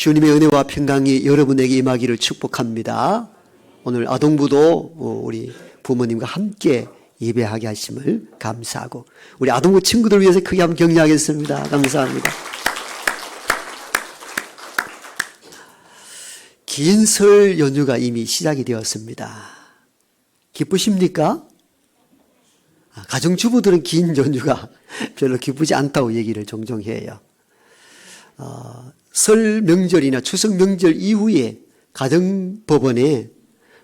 주님의 은혜와 평강이 여러분에게 임하기를 축복합니다. 오늘 아동부도 어, 우리 부모님과 함께 예배하게 하심을 감사하고 우리 아동부 친구들 위해서 크게 한번 격려하겠습니다. 감사합니다. 긴 설 연휴가 이미 시작이 되었습니다. 기쁘십니까? 아, 가정주부들은 긴 연휴가 별로 기쁘지 않다고 얘기를 종종 해요. 어, 설 명절이나 추석 명절 이후에 가정법원에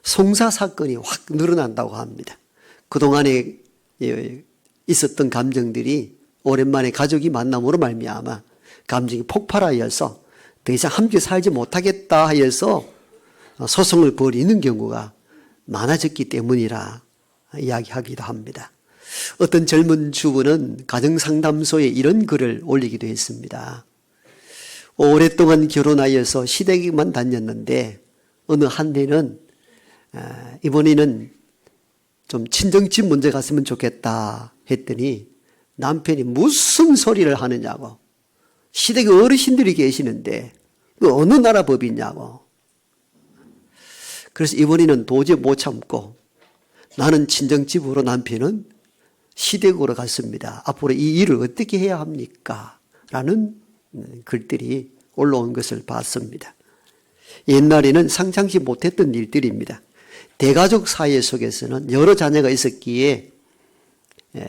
송사 사건이 확 늘어난다고 합니다. 그동안에 예, 있었던 감정들이 오랜만에 가족이 만남으로 말미암아 감정이 폭발하여서 더 이상 함께 살지 못하겠다 하여서 소송을 벌이는 경우가 많아졌기 때문이라 이야기하기도 합니다. 어떤 젊은 주부는 가정상담소에 이런 글을 올리기도 했습니다. 오랫동안 결혼하여서 시댁만 다녔는데 어느 한 해는 아, 이번에는 좀 친정집 문제 갔으면 좋겠다 했더니 남편이 무슨 소리를 하느냐고 시댁에 어르신들이 계시는데 그 어느 나라 법이냐고 그래서 이번에는 도저히 못 참고 나는 친정집으로 남편은 시댁으로 갔습니다. 앞으로 이 일을 어떻게 해야 합니까? 라는 글들이 올라온 것을 봤습니다. 옛날에는 상상치 못했던 일들입니다. 대가족 사회 속에서는 여러 자녀가 있었기에 에,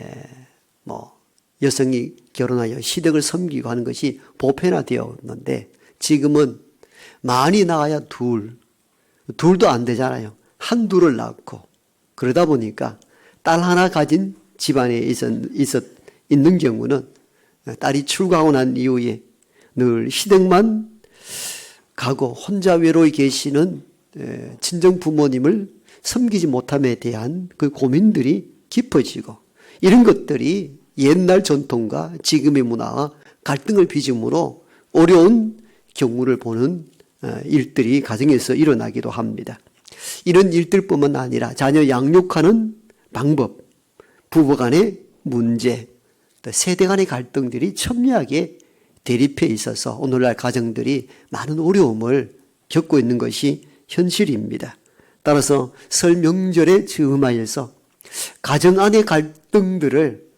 뭐 여성이 결혼하여 시댁을 섬기고 하는 것이 보편화되었는데 지금은 많이 낳아야 둘, 둘도 안 되잖아요. 한 둘을 낳고 그러다 보니까 딸 하나 가진 집안에 있었, 있었, 있는 경우는 딸이 출가하고 난 이후에 늘 시댁만 가고 혼자 외로이 계시는 친정 부모님을 섬기지 못함에 대한 그 고민들이 깊어지고 이런 것들이 옛날 전통과 지금의 문화와 갈등을 빚음으로 어려운 경우를 보는 어, 일들이 가정에서 일어나기도 합니다. 이런 일들뿐만 아니라 자녀 양육하는 방법, 부부 간의 문제, 세대 간의 갈등들이 첨예하게 대립해 있어서 오늘날 가정들이 많은 어려움을 겪고 있는 것이 현실입니다. 따라서 설 명절에 즈음하여서 가정 안의 갈등들을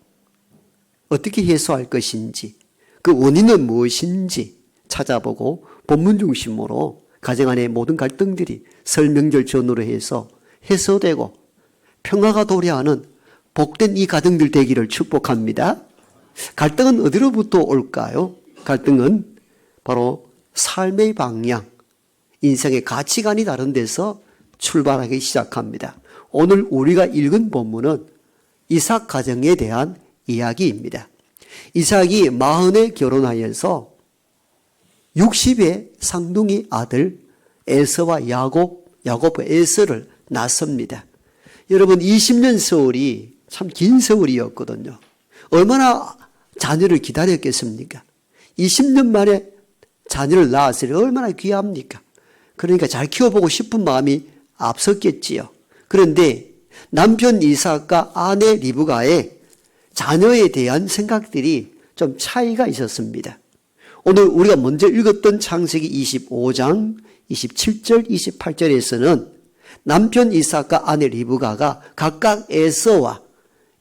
어떻게 해소할 것인지 그 원인은 무엇인지 찾아보고 본문 중심으로 가정 안의 모든 갈등들이 설 명절 전후로 해서 해소되고 평화가 도래하는 복된 이 가정들 되기를 축복합니다. 갈등은 어디로부터 올까요? 갈등은 바로 삶의 방향, 인생의 가치관이 다른 데서 출발하기 시작합니다. 오늘 우리가 읽은 본문은 이삭 가정에 대한 이야기입니다. 이삭이 마흔에 결혼하여서 60의 상둥이 아들 에서와 야곱, 야곱 에서를 낳습니다. 여러분 20년 세월이 참 긴 세월이었거든요. 얼마나 자녀를 기다렸겠습니까? 20년 만에 자녀를 낳았으니 얼마나 귀합니까? 그러니까 잘 키워보고 싶은 마음이 앞섰겠지요. 그런데 남편 이삭과 아내 리브가의 자녀에 대한 생각들이 좀 차이가 있었습니다. 오늘 우리가 먼저 읽었던 창세기 25장 27절 28절에서는 남편 이삭과 아내 리브가가 각각 에서와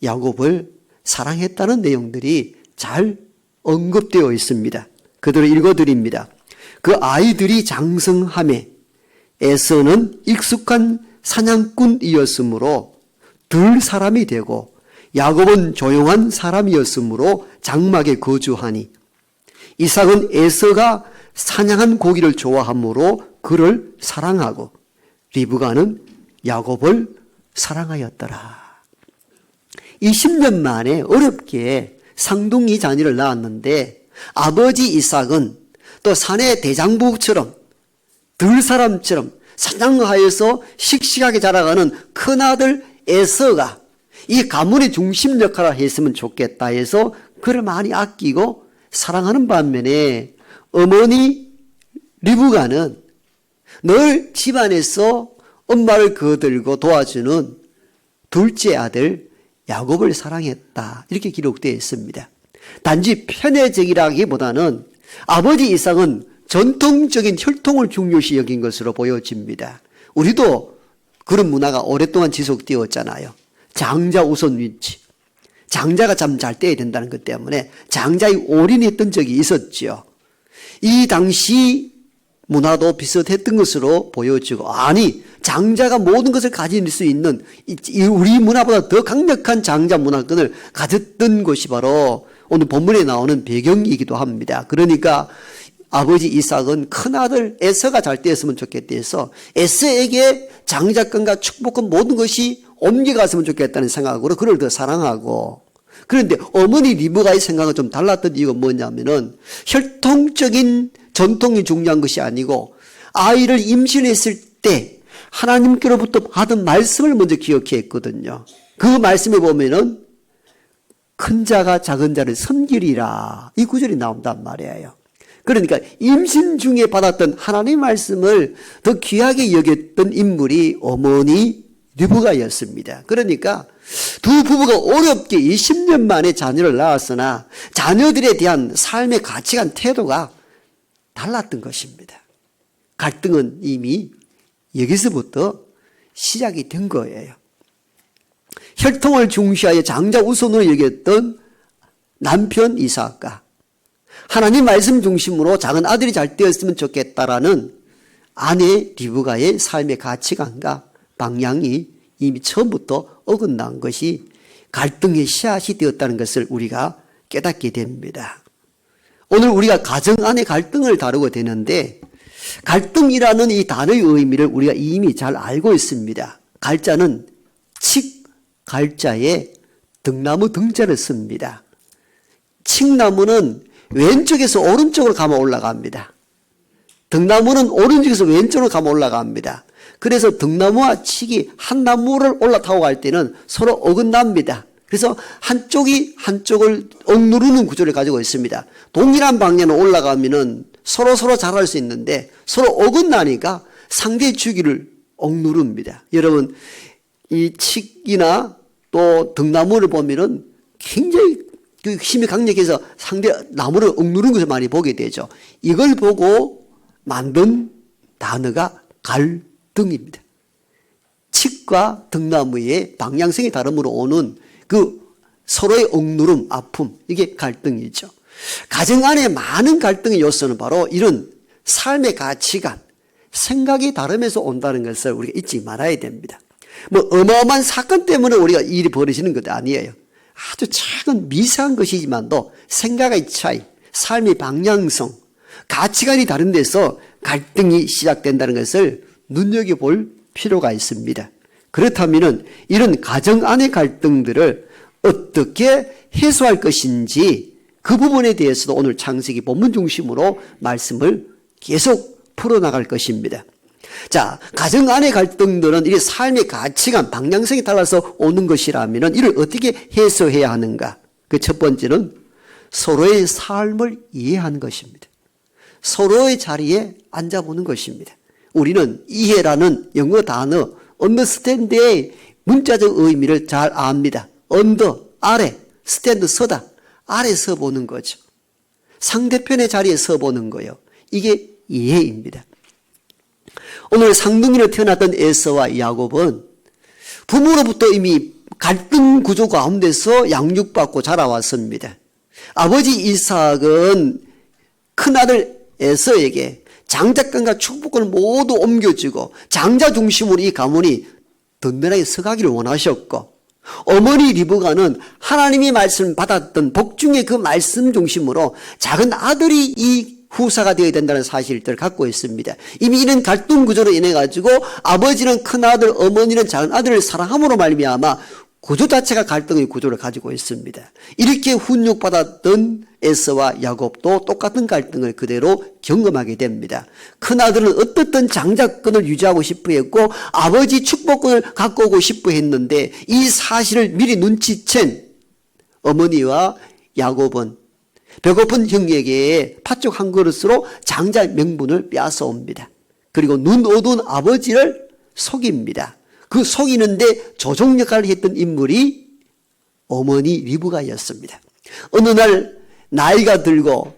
야곱을 사랑했다는 내용들이 잘 언급되어 있습니다. 그대로 읽어드립니다. 그 아이들이 장성함에 에서는 익숙한 사냥꾼이었으므로 들 사람이 되고 야곱은 조용한 사람이었으므로 장막에 거주하니 이삭은 에서가 사냥한 고기를 좋아하므로 그를 사랑하고 리브가는 야곱을 사랑하였더라. 20년 만에 어렵게 상둥이 자녀를 낳았는데 아버지 이삭은 또 사내 대장부처럼 들 사람처럼 사냥하여서 씩씩하게 자라가는 큰아들 에서가 이 가문의 중심 역할을 했으면 좋겠다 해서 그를 많이 아끼고 사랑하는 반면에 어머니 리브가는 늘 집안에서 엄마를 거들고 도와주는 둘째 아들 야곱을 사랑했다. 이렇게 기록되어 있습니다. 단지 편애적이라기보다는 아버지 이상은 전통적인 혈통을 중요시 여긴 것으로 보여집니다. 우리도 그런 문화가 오랫동안 지속되었잖아요. 장자 우선 위치. 장자가 참잘 떼야 된다는 것 때문에 장자의 올인했던 적이 있었지요. 이 당시 문화도 비슷했던 것으로 보여지고 아니 장자가 모든 것을 가질 수 있는 이 우리 문화보다 더 강력한 장자 문화권을 가졌던 것이 바로 오늘 본문에 나오는 배경이기도 합니다. 그러니까 아버지 이삭은 큰아들 에서가 잘 되었으면 좋겠다 해서 에서에게 장자권과 축복권 모든 것이 옮겨갔으면 좋겠다는 생각으로 그를 더 사랑하고 그런데 어머니 리브가의 생각은 좀 달랐던 이유가 뭐냐면은 혈통적인 전통이 중요한 것이 아니고 아이를 임신했을 때 하나님께로부터 받은 말씀을 먼저 기억했거든요. 그 말씀에 보면은 큰 자가 작은 자를 섬기리라. 이 구절이 나온단 말이에요. 그러니까 임신 중에 받았던 하나님의 말씀을 더 귀하게 여겼던 인물이 어머니 리브가였습니다. 그러니까 두 부부가 어렵게 20년 만에 자녀를 낳았으나 자녀들에 대한 삶의 가치관 태도가 달랐던 것입니다. 갈등은 이미 여기서부터 시작이 된 거예요. 혈통을 중시하여 장자 우선으로 여겼던 남편 이삭과 하나님 말씀 중심으로 작은 아들이 잘 되었으면 좋겠다라는 아내 리브가의 삶의 가치관과 방향이 이미 처음부터 어긋난 것이 갈등의 씨앗이 되었다는 것을 우리가 깨닫게 됩니다. 오늘 우리가 가정 안의 갈등을 다루게 되는데 갈등이라는 이 단어의 의미를 우리가 이미 잘 알고 있습니다. 갈자는 칙 갈자에 등나무 등자를 씁니다. 칡나무는 왼쪽에서 오른쪽으로 가면 올라갑니다. 등나무는 오른쪽에서 왼쪽으로 가면 올라갑니다. 그래서 등나무와 칡이 한 나무를 올라타고 갈 때는 서로 어긋납니다. 그래서 한쪽이 한쪽을 억누르는 구조를 가지고 있습니다. 동일한 방향으로 올라가면은 서로 서로 잘할 수 있는데 서로 어긋나니까 상대 주기를 억누릅니다. 여러분 이 칡이나 또 등나무를 보면은 굉장히 그 힘이 강력해서 상대 나무를 억누르는 것을 많이 보게 되죠. 이걸 보고 만든 단어가 갈등입니다. 칡과 등나무의 방향성이 다름으로 오는 그 서로의 억누름, 아픔, 이게 갈등이죠. 가정 안에 많은 갈등의 요소는 바로 이런 삶의 가치관, 생각이 다름에서 온다는 것을 우리가 잊지 말아야 됩니다. 뭐 어마어마한 사건 때문에 우리가 일이 벌어지는 것도 아니에요. 아주 작은 미세한 것이지만도 생각의 차이, 삶의 방향성, 가치관이 다른 데서 갈등이 시작된다는 것을 눈여겨볼 필요가 있습니다. 그렇다면 이런 가정 안의 갈등들을 어떻게 해소할 것인지 그 부분에 대해서도 오늘 창세기 본문 중심으로 말씀을 계속 풀어나갈 것입니다. 자, 가정 안의 갈등들은 이 삶의 가치관, 방향성이 달라서 오는 것이라면 이를 어떻게 해소해야 하는가? 그 첫 번째는 서로의 삶을 이해하는 것입니다. 서로의 자리에 앉아보는 것입니다. 우리는 이해라는 영어 단어 understand의 문자적 의미를 잘 압니다. 언더, 아래, 스탠드, 서다. 아래 서 보는 거죠. 상대편의 자리에 서 보는 거예요. 이게 이해입니다. 오늘 상둥이로 태어났던 에서와 야곱은 부모로부터 이미 갈등 구조 가운데서 양육받고 자라왔습니다. 아버지 이삭은 큰아들 에서에게 장자권과 축복권을 모두 옮겨주고 장자 중심으로 이 가문이 든든하게 서가기를 원하셨고 어머니 리브가는 하나님이 말씀 받았던 복중의 그 말씀 중심으로 작은 아들이 이 후사가 되어야 된다는 사실들을 갖고 있습니다. 이미 이런 갈등 구조로 인해 가지고 아버지는 큰 아들, 어머니는 작은 아들을 사랑함으로 말미암아 구조 자체가 갈등의 구조를 가지고 있습니다. 이렇게 훈육받았던 에서와 야곱도 똑같은 갈등을 그대로 경험하게 됩니다. 큰아들은 어떻든 장자권을 유지하고 싶어 했고 아버지 축복권을 갖고 오고 싶어 했는데 이 사실을 미리 눈치챈 어머니와 야곱은 배고픈 형에게 팥죽 한 그릇으로 장자 명분을 빼앗아 옵니다. 그리고 눈 어두운 아버지를 속입니다. 그 속이는데 조종 역할을 했던 인물이 어머니 리브가였습니다. 어느 날 나이가 들고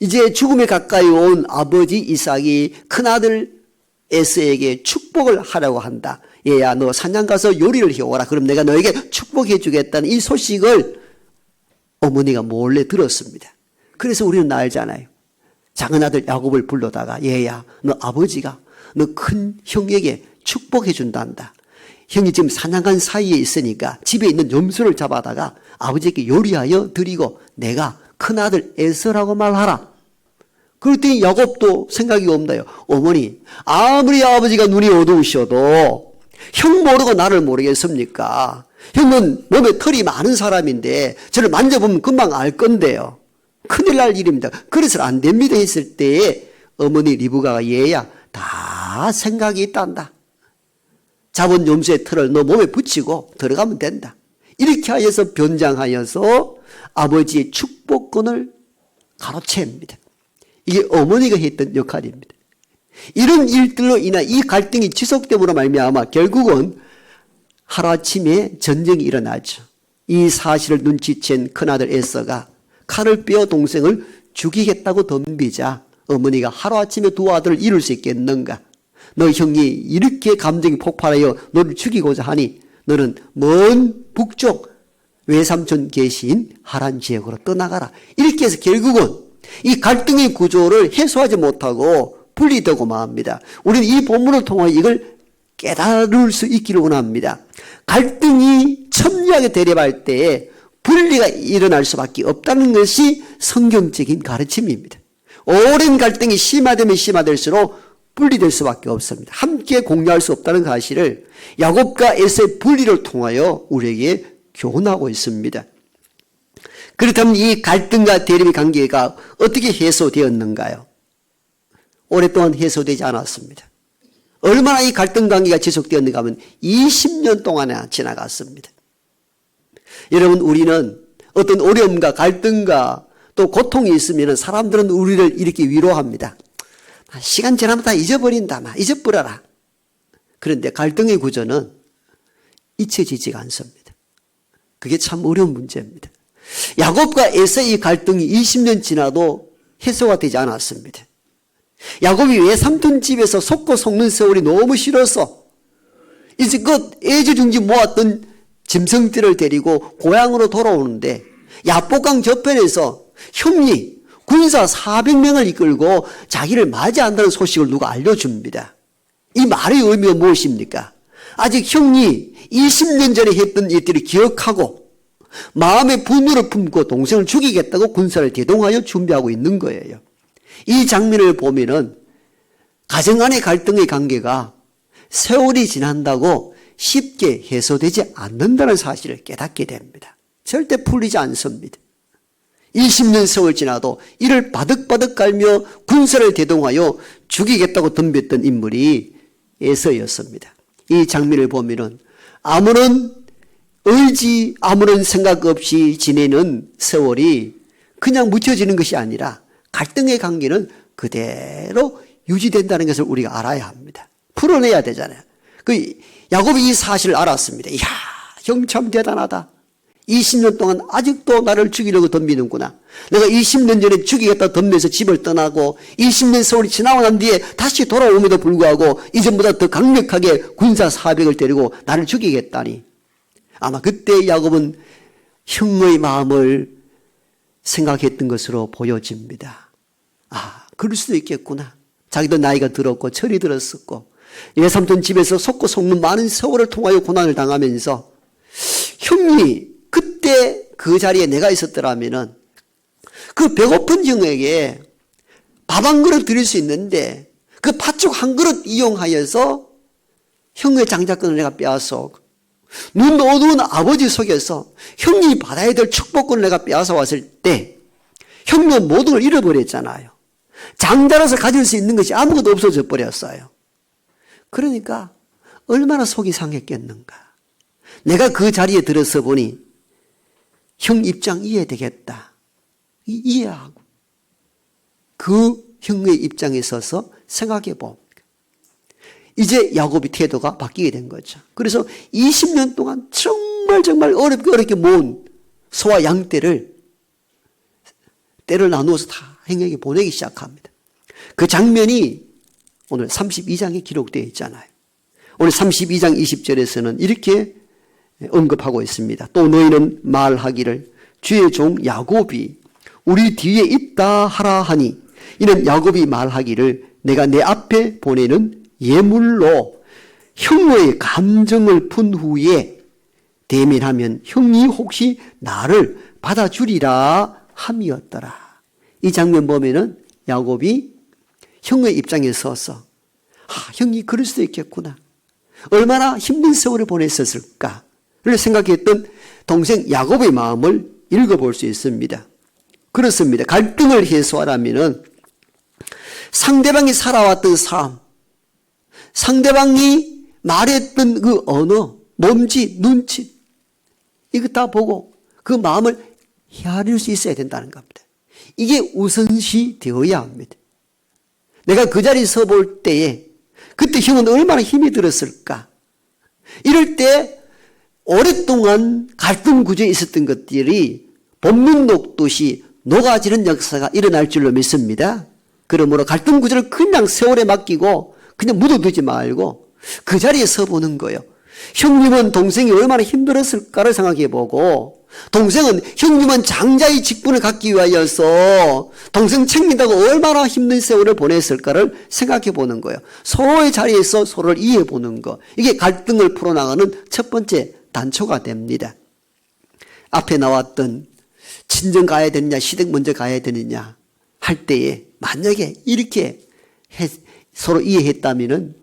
이제 죽음에 가까이 온 아버지 이삭이 큰아들 에스에게 축복을 하라고 한다. 얘야 너 사냥 가서 요리를 해오라. 그럼 내가 너에게 축복해 주겠다는 이 소식을 어머니가 몰래 들었습니다. 그래서 우리는 알잖아요. 작은 아들 야곱을 불러다가 얘야 너 아버지가 너 큰 형에게 축복해 준단다. 형이 지금 사냥한 사이에 있으니까 집에 있는 염소를 잡아다가 아버지에게 요리하여 드리고 내가 큰아들 에서라고 말하라. 그랬더니 야곱도 생각이 없나요? 어머니, 아무리 아버지가 눈이 어두우셔도 형 모르고 나를 모르겠습니까? 형은 몸에 털이 많은 사람인데 저를 만져보면 금방 알 건데요. 큰일 날 일입니다. 그래서 안 됩니다 했을 때에 어머니 리브가가 얘야 다 생각이 있단다. 잡은 염소의 털을 너 몸에 붙이고 들어가면 된다. 이렇게 하여서 변장하여서 아버지의 축복권을 가로챕니다. 이게 어머니가 했던 역할입니다. 이런 일들로 인한 이 갈등이 지속됨으로 말미암아 결국은 하루아침에 전쟁이 일어나죠. 이 사실을 눈치챈 큰아들 에서가 칼을 빼어 동생을 죽이겠다고 덤비자 어머니가 하루아침에 두 아들을 이룰 수 있겠는가? 너 형이 이렇게 감정이 폭발하여 너를 죽이고자 하니 너는 먼 북쪽 외삼촌 계신 하란 지역으로 떠나가라. 이렇게 해서 결국은 이 갈등의 구조를 해소하지 못하고 분리되고 맙니다. 우리는 이 본문을 통해 이걸 깨달을 수 있기를 원합니다. 갈등이 첨예하게 대립할 때에 분리가 일어날 수밖에 없다는 것이 성경적인 가르침입니다. 오랜 갈등이 심화되면 심화될수록 분리될 수밖에 없습니다. 함께 공유할 수 없다는 사실을 야곱과 에서의 분리를 통하여 우리에게 교훈하고 있습니다. 그렇다면 이 갈등과 대립의 관계가 어떻게 해소되었는가요? 오랫동안 해소되지 않았습니다. 얼마나 이 갈등 관계가 지속되었는가 하면 20년 동안이나 지나갔습니다. 여러분, 우리는 어떤 어려움과 갈등과 또 고통이 있으면 사람들은 우리를 이렇게 위로합니다. 아, 시간 지나면 다 잊어버린다. 막 잊어버려라. 그런데 갈등의 구조는 잊혀지지가 않습니다. 그게 참 어려운 문제입니다. 야곱과 에서의 갈등이 20년 지나도 해소가 되지 않았습니다. 야곱이 외삼촌 집에서 속고 속는 세월이 너무 싫어서 이제껏 애지중지 모았던 짐승들을 데리고 고향으로 돌아오는데 야복강 저편에서 형이 군사 400명을 이끌고 자기를 맞이한다는 소식을 누가 알려줍니다. 이 말의 의미가 무엇입니까? 아직 형이 20년 전에 했던 일들을 기억하고 마음의 분노를 품고 동생을 죽이겠다고 군사를 대동하여 준비하고 있는 거예요. 이 장면을 보면은 가정 안의 갈등의 관계가 세월이 지난다고 쉽게 해소되지 않는다는 사실을 깨닫게 됩니다. 절대 풀리지 않습니다. 20년 세월 지나도 이를 바득바득 깔며 군사를 대동하여 죽이겠다고 덤볐던 인물이 에서였습니다. 이 장면을 보면은 아무런 의지, 아무런 생각 없이 지내는 세월이 그냥 묻혀지는 것이 아니라 갈등의 관계는 그대로 유지된다는 것을 우리가 알아야 합니다. 풀어내야 되잖아요. 그 야곱이 이 사실을 알았습니다. 이야, 형 참 대단하다. 20년 동안 아직도 나를 죽이려고 덤비는구나. 내가 20년 전에 죽이겠다 덤벼서 집을 떠나고 20년 세월이 지나고 난 뒤에 다시 돌아옴에도 불구하고 이전보다 더 강력하게 군사 400을 데리고 나를 죽이겠다니. 아마 그때 야곱은 형의 마음을 생각했던 것으로 보여집니다. 아, 그럴 수도 있겠구나. 자기도 나이가 들었고 철이 들었었고 외삼촌 집에서 속고 속는 많은 세월을 통하여 고난을 당하면서 형이 그때 그 자리에 내가 있었더라면은 그 배고픈 형에게 밥 한 그릇 드릴 수 있는데 그 팥죽 한 그릇 이용하여서 형의 장자권을 내가 빼앗어 눈 어두운 아버지 속에서 형이 받아야 될 축복권을 내가 빼앗아 왔을 때 형은 모든 걸 잃어버렸잖아요. 장자로서 가질 수 있는 것이 아무것도 없어져 버렸어요. 그러니까 얼마나 속이 상했겠는가. 내가 그 자리에 들어서 보니 형 입장 이해되겠다. 이해하고 그 형의 입장에 서서 생각해 봅니다. 이제 야곱의 태도가 바뀌게 된 거죠. 그래서 20년 동안 정말 정말 어렵게 어렵게 모은 소와 양떼를 때를 나누어서 다 형에게 보내기 시작합니다. 그 장면이 오늘 32장에 기록되어 있잖아요. 오늘 32장 20절에서는 이렇게 언급하고 있습니다. 또 너희는 말하기를 주의 종 야곱이 우리 뒤에 있다 하라 하니 이는 야곱이 말하기를 내가 내 앞에 보내는 예물로 형의 감정을 푼 후에 대면하면 형이 혹시 나를 받아주리라 함이었더라. 이 장면 보면은 야곱이 형의 입장에 서서 아, 형이 그럴 수도 있겠구나. 얼마나 힘든 세월을 보냈었을까를 생각했던 동생 야곱의 마음을 읽어볼 수 있습니다. 그렇습니다. 갈등을 해소하려면은 상대방이 살아왔던 삶, 상대방이 말했던 그 언어, 몸짓, 눈짓, 이거 다 보고 그 마음을 헤아릴 수 있어야 된다는 겁니다. 이게 우선시 되어야 합니다. 내가 그 자리에 서 볼 때에 그때 형은 얼마나 힘이 들었을까? 이럴 때 오랫동안 갈등 구조에 있었던 것들이 법문 녹듯이 녹아지는 역사가 일어날 줄로 믿습니다. 그러므로 갈등 구조를 그냥 세월에 맡기고 그냥 묻어두지 말고 그 자리에 서 보는 거예요. 형님은 동생이 얼마나 힘들었을까를 생각해 보고 동생은 형님은 장자의 직분을 갖기 위하여서 동생 챙긴다고 얼마나 힘든 세월을 보냈을까를 생각해 보는 거예요. 서로의 자리에서 서로를 이해해 보는 거. 이게 갈등을 풀어나가는 첫 번째 단초가 됩니다. 앞에 나왔던 친정 가야 되느냐, 시댁 먼저 가야 되느냐 할 때에 만약에 이렇게 해, 서로 이해했다면은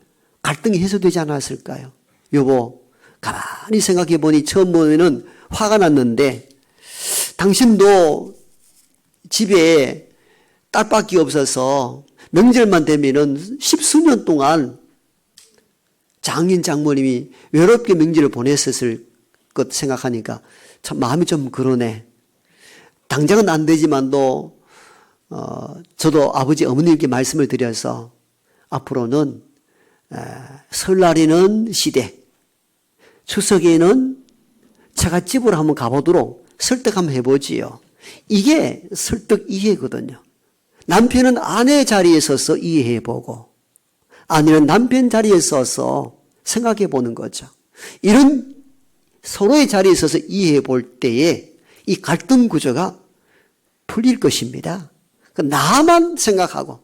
갈등이 해소되지 않았을까요? 여보, 가만히 생각해 보니 처음 보면은 화가 났는데 당신도 집에 딸밖에 없어서 명절만 되면은 십수년 동안 장인 장모님이 외롭게 명절을 보냈었을 것 생각하니까 참 마음이 좀 그러네. 당장은 안 되지만도 어, 저도 아버지 어머님께 말씀을 드려서 앞으로는 에, 설날에는 시대, 추석에는 제가 집으로 한번 가보도록 설득 한번 해보지요. 이게 설득 이해거든요. 남편은 아내 자리에 서서 이해해보고, 아내는 남편 자리에 서서 생각해 보는 거죠. 이런 서로의 자리에 서서 이해해 볼 때에 이 갈등 구조가 풀릴 것입니다. 그 나만 생각하고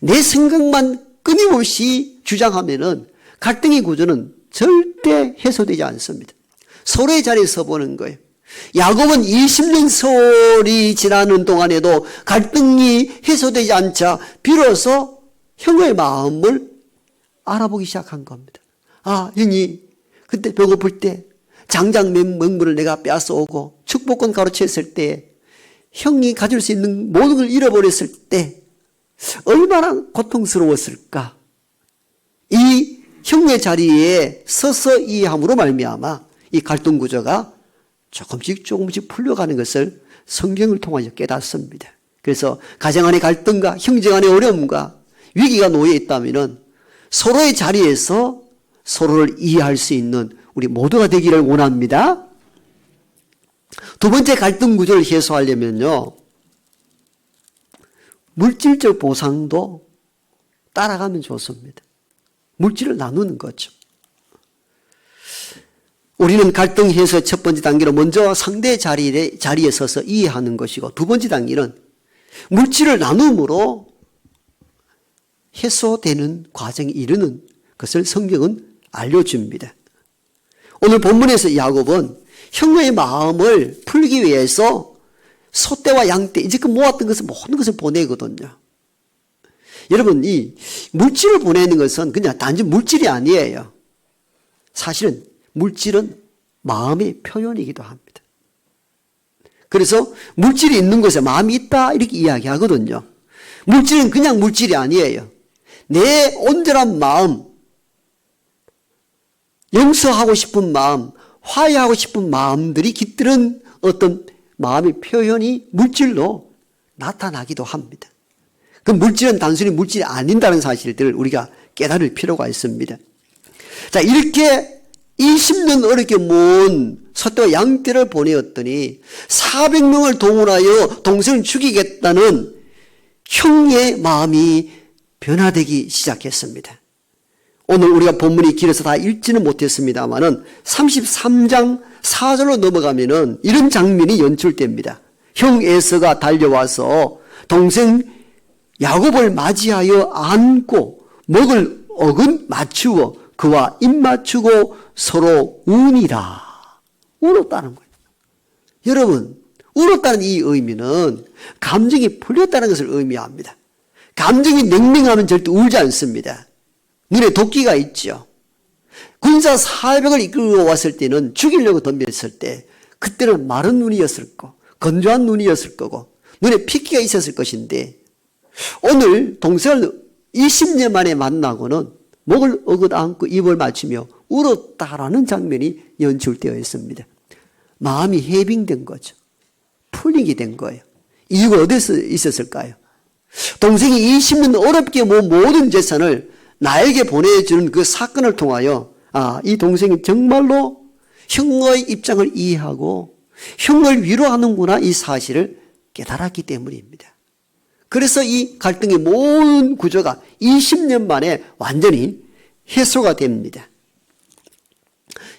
내 생각만 끊임없이 주장하면은 갈등의 구조는 절대 해소되지 않습니다. 서로의 자리에 서 보는 거예요. 야곱은 20년 세월이 지나는 동안에도 갈등이 해소되지 않자 비로소 형의 마음을 알아보기 시작한 겁니다. 아, 형이 그때 배고플 때 장장 맹물을 내가 빼앗아오고 축복권 가로챘을 때 형이 가질 수 있는 모든 걸 잃어버렸을 때 얼마나 고통스러웠을까? 이 형의 자리에 서서 이해함으로 말미암아 이 갈등 구조가 조금씩 조금씩 풀려가는 것을 성경을 통하여 깨닫습니다. 그래서 가정 안의 갈등과 형제 간의 어려움과 위기가 놓여 있다면 서로의 자리에서 서로를 이해할 수 있는 우리 모두가 되기를 원합니다. 두 번째 갈등 구조를 해소하려면요. 물질적 보상도 따라가면 좋습니다. 물질을 나누는 거죠. 우리는 갈등 해소 첫 번째 단계로 먼저 상대 자리에, 자리에 서서 이해하는 것이고 두 번째 단계는 물질을 나눔으로 해소되는 과정에 이르는 것을 성경은 알려줍니다. 오늘 본문에서 야곱은 형의 마음을 풀기 위해서 소떼와 양떼, 이제껏 모았던 것을 모든 것을 보내거든요. 여러분, 이 물질을 보내는 것은 그냥 단지 물질이 아니에요. 사실은 물질은 마음의 표현이기도 합니다. 그래서 물질이 있는 곳에 마음이 있다 이렇게 이야기하거든요. 물질은 그냥 물질이 아니에요. 내 온전한 마음, 용서하고 싶은 마음, 화해하고 싶은 마음들이 깃드는 어떤 마음의 표현이 물질로 나타나기도 합니다. 그 물질은 단순히 물질이 아닌다는 사실들을 우리가 깨달을 필요가 있습니다. 자, 이렇게 20년 어렵게 모은 서또 양떼를 보내었더니 400명을 동원하여 동생을 죽이겠다는 형의 마음이 변화되기 시작했습니다. 오늘 우리가 본문이 길어서 다 읽지는 못했습니다만은 33장 4절로 넘어가면은 이런 장면이 연출됩니다. 형 에서가 달려와서 동생 야곱을 맞이하여 안고 목을 어근 맞추어 그와 입 맞추고 서로 운이라. 울었다는 거예요. 여러분, 울었다는 이 의미는 감정이 풀렸다는 것을 의미합니다. 감정이 냉랭하면 절대 울지 않습니다. 눈에 도끼가 있죠. 군사 400을 이끌고 왔을 때는 죽이려고 덤볐을 때 그때는 마른 눈이었을 거, 건조한 눈이었을 거고 눈에 핏기가 있었을 것인데 오늘 동생을 20년 만에 만나고는 목을 어긋 안고 입을 맞추며 울었다라는 장면이 연출되어 있습니다. 마음이 해빙된 거죠. 풀리게 된 거예요. 이유가 어디서 있었을까요? 동생이 20년 어렵게 모은 모든 재산을 나에게 보내주는 그 사건을 통하여 아, 이 동생이 정말로 형의 입장을 이해하고 형을 위로하는구나 이 사실을 깨달았기 때문입니다. 그래서 이 갈등의 모든 구조가 20년 만에 완전히 해소가 됩니다.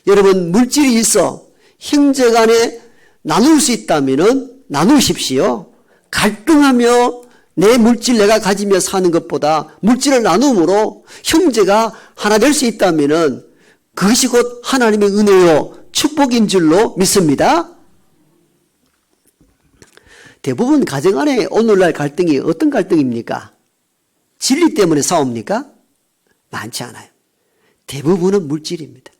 여러분 물질이 있어 형제 간에 나눌 수 있다면 나누십시오. 갈등하며 내 물질 내가 가지며 사는 것보다 물질을 나눔으로 형제가 하나 될 수 있다면 그것이 곧 하나님의 은혜요 축복인 줄로 믿습니다. 대부분 가정 안에 오늘날 갈등이 어떤 갈등입니까? 진리 때문에 싸웁니까? 많지 않아요. 대부분은 물질입니다.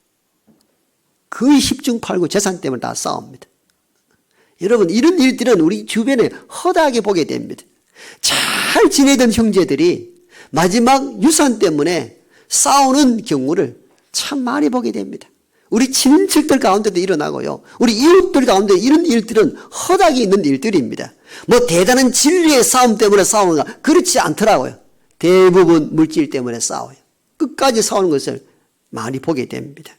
거의 10중 8구 재산 때문에 다 싸웁니다. 여러분, 이런 일들은 우리 주변에 허다하게 보게 됩니다. 잘 지내던 형제들이 마지막 유산 때문에 싸우는 경우를 참 많이 보게 됩니다. 우리 친척들 가운데도 일어나고요. 우리 이웃들 가운데 이런 일들은 허다하게 있는 일들입니다. 뭐 대단한 진리의 싸움 때문에 싸우는가? 그렇지 않더라고요. 대부분 물질 때문에 싸워요. 끝까지 싸우는 것을 많이 보게 됩니다.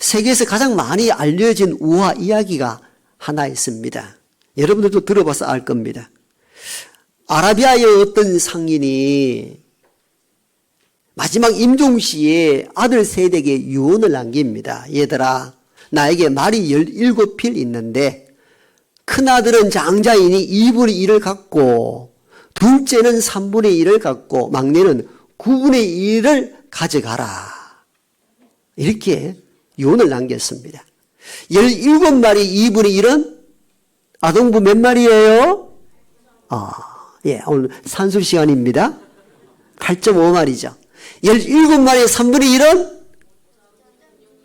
세계에서 가장 많이 알려진 우화 이야기가 하나 있습니다. 여러분들도 들어봐서 알 겁니다. 아라비아의 어떤 상인이 마지막 임종시에 아들 세대에게 유언을 남깁니다. 얘들아, 나에게 말이 17필 있는데, 큰아들은 장자이니 2분의 1을 갖고, 둘째는 3분의 1을 갖고, 막내는 9분의 1을 가져가라. 이렇게 유언을 남겼습니다. 17마리 2분의 1은 아동부 몇 마리예요? 아, 예, 오늘 산술 시간입니다. 8.5마리죠. 17마리의 3분의 1은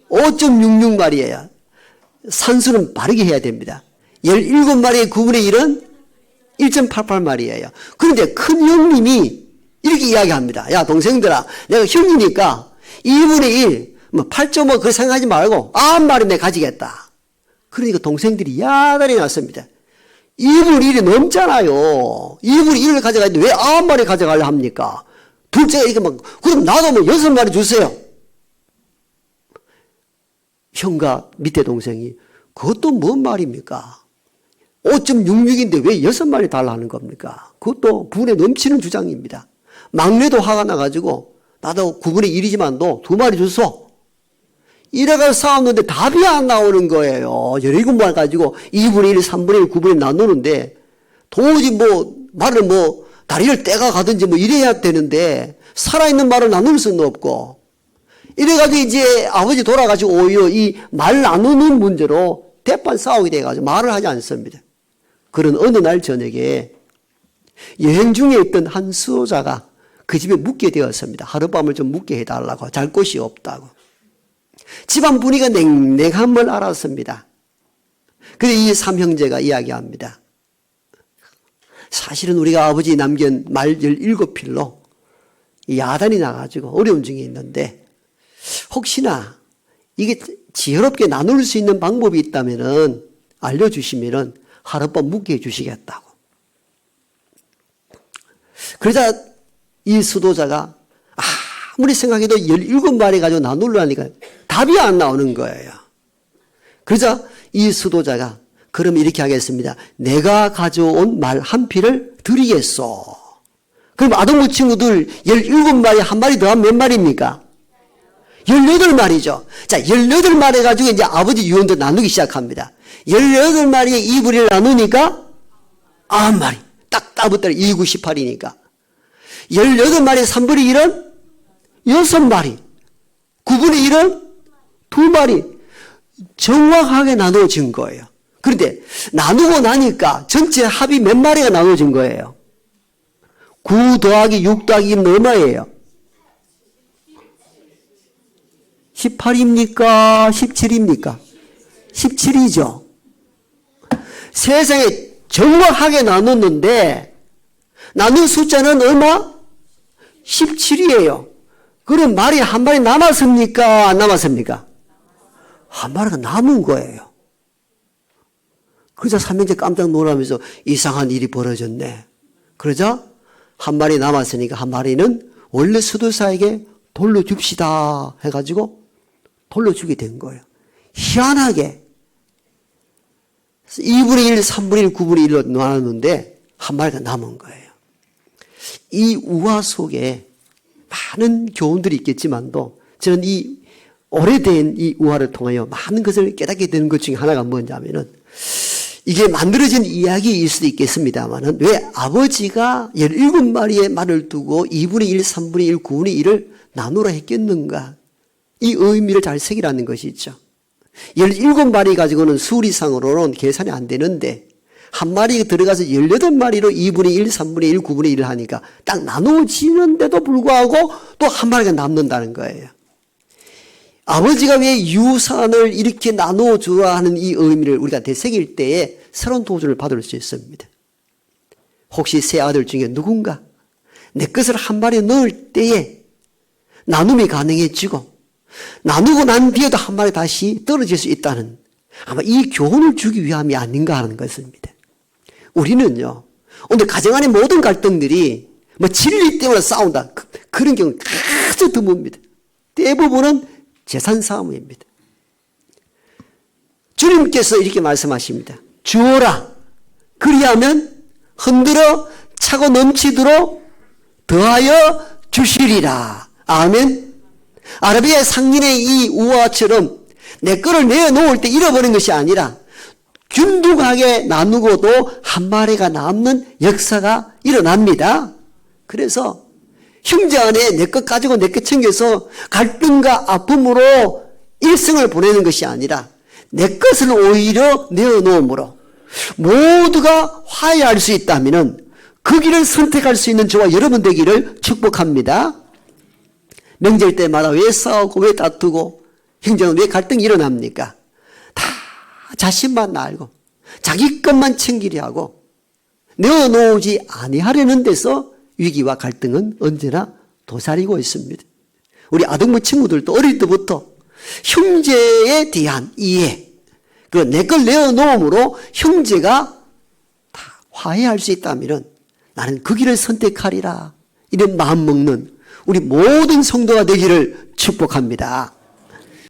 5.66마리예요. 산수는 바르게 해야 됩니다. 17마리의 9분의 1은 1.88마리예요. 그런데 큰 형님이 이렇게 이야기합니다. 야, 동생들아, 내가 형이니까 2분의 1, 뭐 8.5, 그렇게 생각하지 말고, 아 마리 내가 가지겠다. 그러니까 동생들이 야단이 났습니다. 2분의 1이 넘잖아요. 2분의 1을 가져가는데 왜 아홉 마리 가져가려 합니까? 둘째가 이렇게 막, 그럼 나도 뭐 여섯 마리 주세요. 형과 밑에 동생이, 그것도 뭔 말입니까? 5.66인데 왜 여섯 마리 달라는 겁니까? 그것도 분에 넘치는 주장입니다. 막내도 화가 나가지고, 나도 9분의 1이지만도 두 마리 줬어. 이래가 싸웠는데 답이 안 나오는 거예요. 열일곱만 가지고 2분의 1, 3분의 1, 9분의 1 나누는데 도저히 뭐 말을 뭐 다리를 떼가 가든지 뭐 이래야 되는데 살아있는 말을 나눌 수는 없고 이래가지고 이제 아버지 돌아가시고 오히려 이 말 나누는 문제로 대판 싸우게 돼가지고 말을 하지 않습니다. 그런 어느 날 저녁에 여행 중에 있던 한 수호자가 그 집에 묵게 되었습니다. 하룻밤을 좀 묵게 해달라고 잘 곳이 없다고. 집안 분위기가 냉랭한 걸 알았습니다. 그래서 이 삼형제가 이야기합니다. 사실은 우리가 아버지 남긴 말 17필로 야단이 나가지고 어려운 중에 있는데 혹시나 이게 지혜롭게 나눌 수 있는 방법이 있다면 알려주시면 하룻밤 묵게 해주시겠다고. 그러자 이 수도자가 아무리 생각해도 17마리 가지고 나누려니까 답이 안 나오는 거예요. 그러자 이 수도자가 그럼 이렇게 하겠습니다. 내가 가져온 말 한 피를 드리겠소. 그럼 아동부 친구들 17마리 한 마리 더하면 몇 마리입니까? 18마리죠. 자, 18마리 해가지고 이제 아버지 유언도 나누기 시작합니다. 18마리의 2분을 나누니까 9마리. 딱 따붙더라. 2, 9, 18이니까. 18마리의 3분의 1은 6마리. 9분의 1은 2마리. 정확하게 나누어진 거예요. 그런데 나누고 나니까 전체 합이 몇 마리가 나누어진 거예요? 9 더하기 6 더하기 2는 얼마예요? 18입니까? 17입니까? 17이죠. 세상에 정확하게 나눴는데 나눈 숫자는 얼마? 17이에요. 그럼 말이 한 마리 남았습니까? 안 남았습니까? 한 마리가 남은 거예요. 그러자 삼형제 깜짝 놀라면서 이상한 일이 벌어졌네. 그러자 한 마리 남았으니까 한 마리는 원래 수도사에게 돌려줍시다 해가지고 돌려주게 된 거예요. 희한하게 2분의 1, 3분의 1, 9분의 1로 나눴는데 한 마리가 남은 거예요. 이 우화 속에 많은 교훈들이 있겠지만도 저는 이 오래된 이 우화를 통하여 많은 것을 깨닫게 되는 것 중에 하나가 뭐냐면은 이게 만들어진 이야기일 수도 있겠습니다만은 왜 아버지가 17마리의 말을 두고 2분의 1, 3분의 1, 9분의 1을 나누라 했겠는가? 이 의미를 잘 새기라는 것이죠. 17마리 가지고는 수리상으로는 계산이 안 되는데 한 마리 들어가서 18마리로 2분의 1, 3분의 1, 9분의 1을 하니까 딱 나누어지는데도 불구하고 또 한 마리가 남는다는 거예요. 아버지가 왜 유산을 이렇게 주라 하는 이 의미를 우리가 되새길 때에 새로운 도전을 받을 수 있습니다. 혹시 세 아들 중에 누군가 내 것을 한 마리 넣을 때에 나눔이 가능해지고 나누고 난 뒤에도 한 마리 다시 떨어질 수 있다는 아마 이 교훈을 주기 위함이 아닌가 하는 것입니다. 우리는요, 오늘 가정 안의 모든 갈등들이 뭐 진리 때문에 싸운다. 그, 그런 경우 아주 드뭅니다. 대부분은 재산 싸움입니다. 주님께서 이렇게 말씀하십니다. 주어라. 그리하면 흔들어 차고 넘치도록 더하여 주시리라. 아멘. 아라비아 상인의 이 우화처럼 내 거를 내어놓을 때 잃어버린 것이 아니라 균등하게 나누고도 한 마리가 남는 역사가 일어납니다. 그래서 형제 안에 내 것 가지고 내 것 챙겨서 갈등과 아픔으로 일생을 보내는 것이 아니라 내 것을 오히려 내어놓음으로 모두가 화해할 수 있다면 그 길을 선택할 수 있는 저와 여러분 되기를 축복합니다. 명절 때마다 왜 싸우고 왜 다투고 형제는 왜 갈등이 일어납니까? 다 자신만 알고 자기 것만 챙기려 하고 내어놓지 아니하려는 데서 위기와 갈등은 언제나 도사리고 있습니다. 우리 아동부 친구들도 어릴 때부터 형제에 대한 이해, 그내걸 내어놓음으로 형제가 다 화해할 수 있다면 나는 그 길을 선택하리라. 이런 마음 먹는 우리 모든 성도가 되기를 축복합니다.